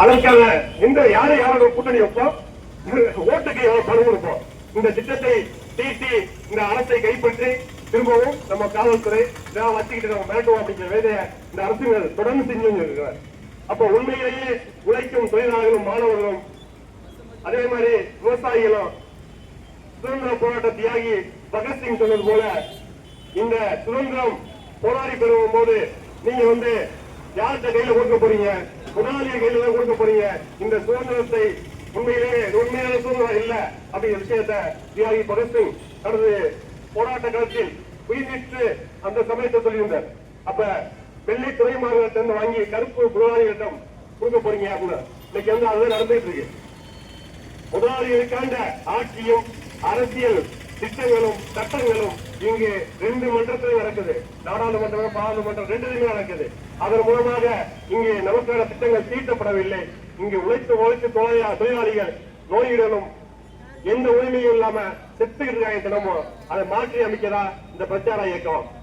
அதற்கான இந்த யாரை யாரோட கூட்டணி வைப்போம்? ஓட்டுக்கு எவ்வளவு பணம் கொடுப்போம்? இந்த திட்டத்தை தீட்டி இந்த அரசை கைப்பற்றி திரும்பவும் நம்ம காவல்துறை இதெல்லாம் வச்சுக்கிட்டு நம்ம மிரட்டுவோம் அப்படிங்கிற வேலையை இந்த அரசுகள் தொடர்ந்து செஞ்சு இருக்கிறார் அப்ப உண்மையிலேயே உழைக்கும் தொழிலாளர்களும் மாணவர்களும் அதே மாதிரி விவசாயிகளும் சுதந்திர போராட்ட தியாகி பகத்சிங் சொன்னது போல இந்த சுதந்திரம் போராடி பெறும் போது நீங்க வந்து யார்கிட்ட கையில கொடுக்க போறீங்க? முதலாளிய கையில தான் கொடுக்க போறீங்க. இந்த சுதந்திரத்தை உண்மையிலேயே உண்மையான சுதந்திரம் இல்ல அப்படிங்கிற விஷயத்த தியாகி பகத்சிங் தனது போராட்ட காலத்தில் உயிரிட்டு அந்த சமயத்தை சொல்லியிருந்தார். அப்ப வெள்ளை துறைமார்களிடம் வாங்கி கருப்பு முதலாளிகளிடம் கொடுக்க போறீங்க அப்படின்னு இன்னைக்கு வந்து அதுதான் நடந்துட்டு இருக்கு. முதலாளிகளுக்காண்ட ஆட்சியும் அரசியல் திட்டங்களும் சட்டங்களும் இங்கு ரெண்டு மன்றத்திலும் நடக்குது. நாடாளுமன்றம் பாராளுமன்றம் ரெண்டுமே நடக்குது. அதன் மூலமாக இங்கே நமக்கான திட்டங்கள் தீட்டப்படவில்லை. இங்கு உழைத்து உழைத்து தொழிலா- தொழிலாளிகள் நோயுடனும் எந்த உரிமையும் இல்லாம செத்துக்கிட்டு இருக்காங்க தினமும். அதை மாற்றி அமைக்கதா இந்த பிரச்சார இயக்கம்.